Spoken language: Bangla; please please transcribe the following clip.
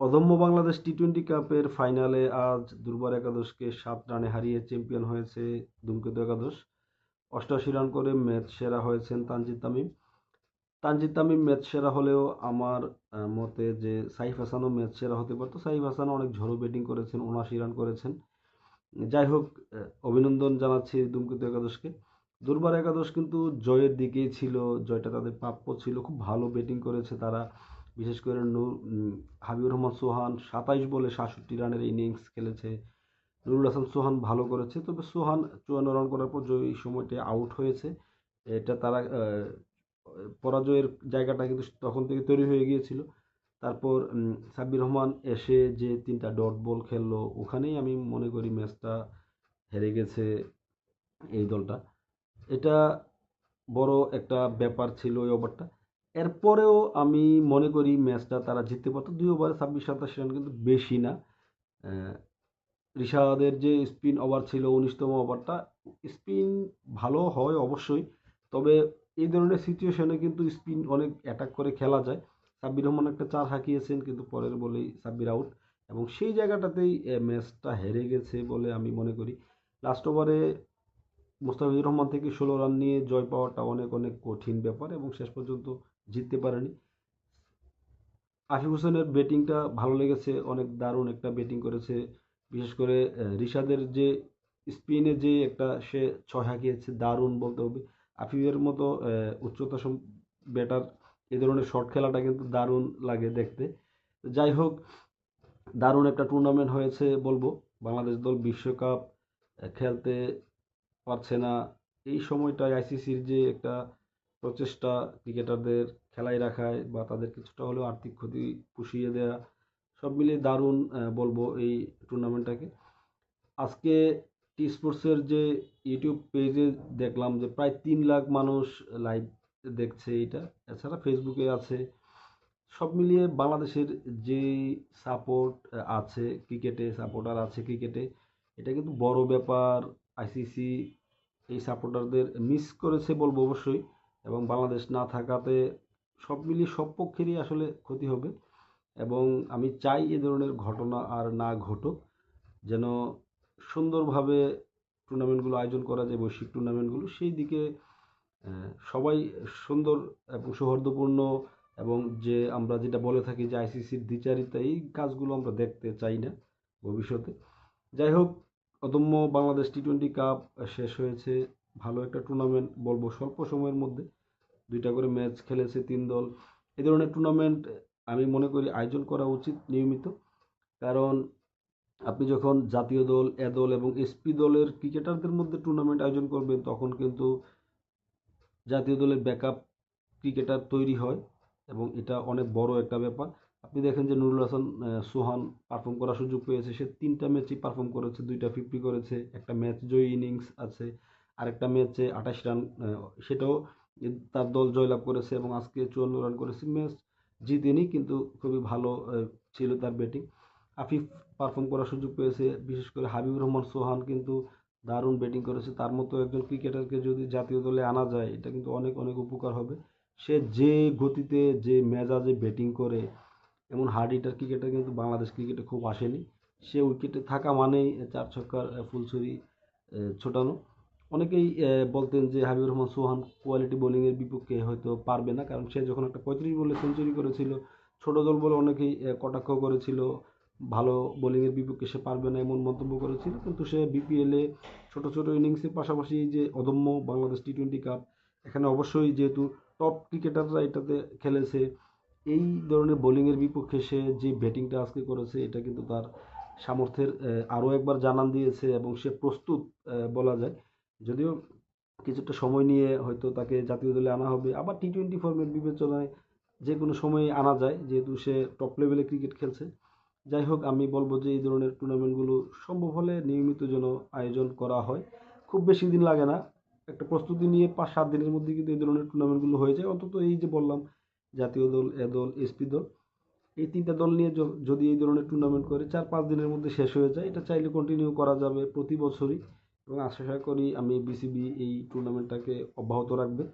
অদম্য বাংলাদেশ টি টোয়েন্টি কাপের ফাইনালে আজ দুর্বার একাদশকে সাত রানে হারিয়ে চ্যাম্পিয়ন হয়েছে ধূমকেতু একাদশ। অষ্টাশি রান করে ম্যাচ সেরা হয়েছেন তানজিদ তামিম। তানজিদ তামিম ম্যাচ সেরা হলেও আমার মতে যে সাইফ হাসানও ম্যাচ সেরা হতে পারতো সাইফ হাসান অনেক ঝড়ো ব্যাটিং করেছেন, উনআশি রান করেছেন। যাই হোক অভিনন্দন জানাচ্ছি ধূমকেতু একাদশকে। দুর্বার একাদশ কিন্তু জয়ের দিকেই ছিল, জয়টা তাদের প্রাপ্য ছিল। খুব ভালো ব্যাটিং করেছে তারা। বিশেষ করে নূর হাবিবুর রহমান সোহান সাতাইশ বলে সাতষট্টি রানের ইনিংস খেলেছে। নুরুল হাসান সোহান ভালো করেছে, তবে সোহান চুয়ান্ন রান করার পর যে সময়টা আউট হয়েছে। এটা তারা পরাজয়ের জায়গাটা কিন্তু তখন থেকে তৈরি হয়ে গিয়েছিল। তারপর সাব্বির রহমান এসে যে তিনটা ডট বল খেললো, ওখানেই আমি মনে করি ম্যাচটা হেরে গেছে এই দলটা। এটা বড় একটা ব্যাপার ছিল ওই ওভারটা। এরপরেও আমি মনে করি ম্যাচটা তারা জিততে পারতো। দুই ওভারে ছাব্বিশ সাতাশ রান কিন্তু বেশি না। রিশাদের যে স্পিন ওভার ছিল, উনিশতম ওভারটা, স্পিন ভালো হয় অবশ্যই। তবে এই ধরনের সিচুয়েশনে কিন্তু স্পিন অনেক অ্যাটাক করে খেলা যায়। সাব্বির রহমান একটা চার হাঁকিয়েছেন, কিন্তু পরের বলেই সাব্বির আউট। এবং সেই জায়গাটাতেই ম্যাচটা হেরে গেছে বলে আমি মনে করি। লাস্ট ওভারে মুস্তাফিজুর রহমান থেকে ষোলো রান নিয়ে জয় পাওয়াটা অনেক অনেক কঠিন ব্যাপার। এবং শেষ পর্যন্ত জিততে পারেনি। আশিফ হোসেনের ব্যাটিংটা ভালো লেগেছে, অনেক দারুণ একটা ব্যাটিং করেছে। বিশেষ করে রিশাদের যে স্পিনে যে একটা সে ছয় হাঁকিয়েছে, দারুণ বলতে হবে। আফিফের মতো উচ্চতা ব্যাটার এ ধরনের শর্ট খেলাটা কিন্তু দারুণ লাগে দেখতে। যাই হোক, দারুণ একটা টুর্নামেন্ট হয়েছে বলব। বাংলাদেশ দল বিশ্বকাপ খেলতে পারছে না। এই সময়টায় আইসিসির যে একটা প্রচেষ্টা ক্রিকেটারদের খেলায় রাখায় বা তাদের কিছুটা হলেও আর্থিক ক্ষতি পুষিয়ে দেওয়া সব মিলিয়ে দারুণ বলব এই টুর্নামেন্টটাকে আজকে টি স্পোর্টসের যে ইউটিউব পেজে দেখলাম যে প্রায় তিন লাখ মানুষ লাইভ দেখছে এটা এছাড়া ফেসবুকে আছে। সব মিলিয়ে বাংলাদেশের যে সাপোর্ট আছে, ক্রিকেটে সাপোর্টার আছে ক্রিকেটে, এটা কিন্তু বড় ব্যাপার। আইসিসি এই সাপোর্টারদের মিস করেছে বলব অবশ্যই। এবং বাংলাদেশ না থাকাতে সব মিলিয়ে সব পক্ষেরই আসলে ক্ষতি হবে। এবং আমি চাই এ ধরনের ঘটনা আর না ঘটুক, যেন সুন্দরভাবে টুর্নামেন্টগুলো আয়োজন করা যায়, বৈশ্বিক টুর্নামেন্টগুলো। সেই দিকে সবাই সুন্দর এবং সৌহার্দ্যপূর্ণ এবং যে আমরা যেটা বলে থাকি যে আইসিসির দ্বিচারিতা, এই কাজগুলো আমরা দেখতে চাই না ভবিষ্যতে। যাই হোক, অদম্য বাংলাদেশ টি টোয়েন্টি কাপ শেষ হয়েছে। ভালো একটা টুর্নামেন্ট বলব স্বল্প সময়ের মধ্যে। দুইটা করে ম্যাচ খেলেছে তিন দল। এই ধরনের টুর্নামেন্ট আমি মনে করি আয়োজন করা উচিত নিয়মিত। কারণ আপনি যখন জাতীয় দল, এ দল এবং এসপি দলের ক্রিকেটারদের মধ্যে টুর্নামেন্ট আয়োজন করবেন, তখন কিন্তু জাতীয় দলের ব্যাকআপ ক্রিকেটার তৈরি হয় এবং এটা অনেক বড় একটা ব্যাপার। আপনি দেখেন যে নুরুল হাসান সোহান পারফর্ম করার সুযোগ পেয়েছে। সে তিনটা ম্যাচই পারফর্ম করেছে, দুইটা ফিফটি করেছে, একটা ম্যাচ জয়ী ইনিংস আছে। আরেকটা ম্যাচে আঠাশ রান সেটাও তার দল জয়লাভ করেছে এবং আজকে চুয়ান্ন রান করেছে। ম্যাচ জিতেনি কিন্তু খুবই ভালো ছিল তার ব্যাটিং। আফিফ পারফর্ম করার সুযোগ পেয়েছে বিশেষ করে হাবিবুর রহমান সোহান কিন্তু দারুণ ব্যাটিং করেছে। তার মতো একজন ক্রিকেটারকে যদি জাতীয় দলে আনা যায় এটা কিন্তু অনেক অনেক উপকার হবে। সে যে গতিতে যে মেজাজে ব্যাটিং করে এমন হার্ড হিটার ক্রিকেটার কিন্তু বাংলাদেশ ক্রিকেটে খুব আসেনি। সে উইকেটে থাকা মানেই চার ছক্কার আহ, ফুলছড়ি ছোটানো। অনেকেই বলতেন যে হাবিবুর রহমান সোহান কোয়ালিটি বোলিংয়ের বিপক্ষে হয়তো পারবে না, কারণ সে যখন একটা পঁয়ত্রিশ বলে সেঞ্চুরি করেছিল, ছোট দল বলে অনেকেই কটাক্ষ করেছিল, ভালো বোলিংয়ের বিপক্ষে সে পারবে না এমন মন্তব্য করেছিল, কিন্তু সে বিপিএলে ছোট ছোট ইনিংসের পাশাপাশি যে অদম্য বাংলাদেশ টি টোয়েন্টি কাপ এখানে অবশ্যই যেহেতু টপ ক্রিকেটাররা এটাতে খেলেছে, এই ধরনের বোলিংয়ের বিপক্ষে সে যে ব্যাটিংটা আজকে করেছে, এটা কিন্তু তার সামর্থ্যের আরও একবার জানান দিয়েছে এবং সে প্রস্তুত বলা যায়। যদিও কিছুটা সময় নিয়ে হয়তো তাকে জাতীয় দলে আনা হবে। আবার টি টোয়েন্টি ফর্মের বিবেচনায় যে কোনো সময় আনা যায়, যেহেতু সে টপ লেভেলে ক্রিকেট খেলছে। যাই হোক, আমি বলব যে এই ধরনের টুর্নামেন্টগুলো সম্ভব হলে নিয়মিত যেন আয়োজন করা হয়। খুব বেশি দিন লাগে না। একটা প্রস্তুতি নিয়ে পাঁচ সাত দিনের মধ্যে কিন্তু এই ধরনের টুর্নামেন্টগুলো হয়ে যায়। অন্তত এই যে বললাম, জাতীয় দল, এ দল এসপি দল, এই তিনটা দল নিয়ে যদি এই ধরনের টুর্নামেন্ট করে, চার পাঁচ দিনের মধ্যে শেষ হয়ে যায়। এটা চাইলে কন্টিনিউ করা যাবে প্রতি বছরই। এবং আশা করি আমি বিসিবি এই টুর্নামেন্টটাকে অব্যাহত রাখবে।